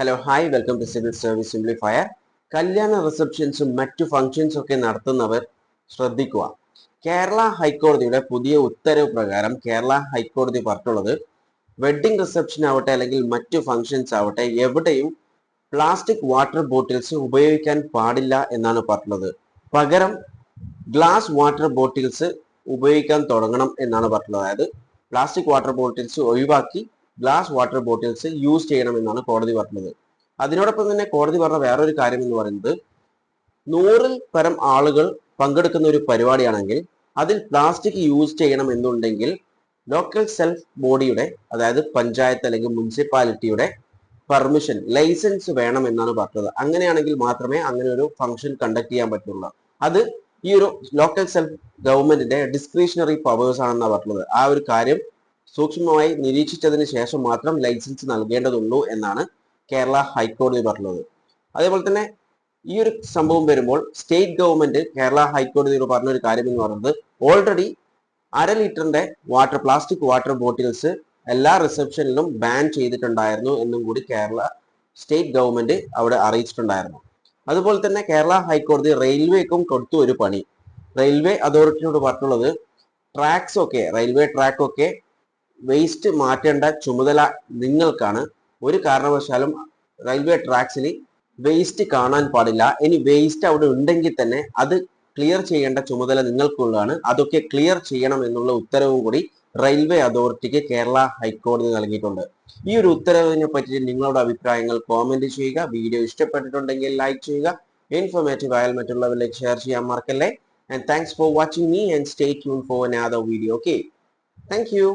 Hello hi welcome to civil service simplifier കല്യാണ റിസപ്ഷൻസും മറ്റു ഫംഗ്ഷൻസും ഒക്കെ നടത്തുന്നവർ ശ്രദ്ധിക്കുക. കേരള ഹൈക്കോടതിയുടെ പുതിയ ഉത്തരവ് പ്രകാരം കേരള ഹൈക്കോടതി പറഞ്ഞിട്ടുള്ളത് വെഡ്ഡിംഗ് റിസപ്ഷൻ ആവട്ടെ അല്ലെങ്കിൽ മറ്റു ഫംഗ്ഷൻസ് ആവട്ടെ എവിടെയും പ്ലാസ്റ്റിക് വാട്ടർ ബോട്ടിൽസ് ഉപയോഗിക്കാൻ പാടില്ല എന്നാണ് പറഞ്ഞിട്ടുള്ളത് പകരം ഗ്ലാസ് വാട്ടർ ബോട്ടിൽസ് ഉപയോഗിക്കാൻ തുടങ്ങണം എന്നാണ് പറഞ്ഞിട്ടുള്ളത് അതായത് പ്ലാസ്റ്റിക് വാട്ടർ ബോട്ടിൽസ് ഒഴിവാക്കി ഗ്ലാസ് വാട്ടർ ബോട്ടിൽസ് യൂസ് ചെയ്യണം എന്നാണ് കോടതി പറഞ്ഞത്. അതിനോടൊപ്പം തന്നെ കോടതി പറഞ്ഞ വേറൊരു കാര്യം എന്ന് പറയുന്നത് നൂറിൽ പരം ആളുകൾ പങ്കെടുക്കുന്ന ഒരു പരിപാടിയാണെങ്കിൽ അതിൽ പ്ലാസ്റ്റിക് യൂസ് ചെയ്യണം എന്നുണ്ടെങ്കിൽ ലോക്കൽ സെൽഫ് ബോഡിയുടെ അതായത് പഞ്ചായത്ത് അല്ലെങ്കിൽ മുനിസിപ്പാലിറ്റിയുടെ പെർമിഷൻ ലൈസൻസ് വേണം എന്നാണ് പറഞ്ഞത്. അങ്ങനെയാണെങ്കിൽ മാത്രമേ അങ്ങനെ ഒരു ഫംഗ്ഷൻ കണ്ടക്ട് ചെയ്യാൻ പറ്റുള്ളൂ. അത് ഈ ഒരു ലോക്കൽ സെൽഫ് ഗവൺമെന്റിന്റെ ഡിസ്ക്രിഷണറി പവേഴ്സ് ആണെന്നാണ് പറഞ്ഞത്. ആ ഒരു കാര്യം സൂക്ഷ്മമായി നിരീക്ഷിച്ചതിന് ശേഷം മാത്രം ലൈസൻസ് നൽകേണ്ടതുള്ളൂ എന്നാണ് കേരള ഹൈക്കോടതി പറഞ്ഞത്. അതേപോലെ തന്നെ ഈ ഒരു സംഭവം വരുമ്പോൾ സ്റ്റേറ്റ് ഗവൺമെന്റ് കേരള ഹൈക്കോടതിയോട് പറഞ്ഞ ഒരു കാര്യം എന്ന് പറയുന്നത് ഓൾറെഡി അര ലിറ്ററിന്റെ വാട്ടർ പ്ലാസ്റ്റിക് വാട്ടർ ബോട്ടിൽസ് എല്ലാ റിസപ്ഷനിലും ബാൻ ചെയ്തിട്ടുണ്ടായിരുന്നു എന്നും കൂടി കേരള സ്റ്റേറ്റ് ഗവൺമെന്റ് അവിടെ അറിയിച്ചിട്ടുണ്ടായിരുന്നു. അതുപോലെ തന്നെ കേരള ഹൈക്കോടതി റെയിൽവേക്കും കൊടുത്തു ഒരു പണി. റെയിൽവേ അതോറിറ്റിയോട് പറഞ്ഞുള്ളത് ട്രാക്സ് ഒക്കെ റെയിൽവേ ട്രാക്ക് ഒക്കെ വേസ്റ്റ് മാറ്റേണ്ട ചുമതല നിങ്ങൾക്കാണ്. ഒരു കാരണവശാലും റെയിൽവേ ട്രാക്സിൽ വേസ്റ്റ് കാണാൻ പാടില്ല. ഇനി വേസ്റ്റ് അവിടെ ഉണ്ടെങ്കിൽ തന്നെ അത് ക്ലിയർ ചെയ്യേണ്ട ചുമതല നിങ്ങൾക്കുള്ളതാണ്. അതൊക്കെ ക്ലിയർ ചെയ്യണം എന്നുള്ള ഉത്തരവും കൂടി റെയിൽവേ അതോറിറ്റിക്ക് കേരള ഹൈക്കോടതി നൽകിയിട്ടുണ്ട്. ഈ ഒരു ഉത്തരവിനെ പറ്റി നിങ്ങളുടെ അഭിപ്രായങ്ങൾ കോമെന്റ് ചെയ്യുക. വീഡിയോ ഇഷ്ടപ്പെട്ടിട്ടുണ്ടെങ്കിൽ ലൈക്ക് ചെയ്യുക. ഇൻഫോർമേറ്റീവ് ആയാൽ മറ്റുള്ളവരിലേക്ക് ഷെയർ ചെയ്യാൻ മറക്കല്ലേ. And thanks for watching me and stay tune for another video okay thank you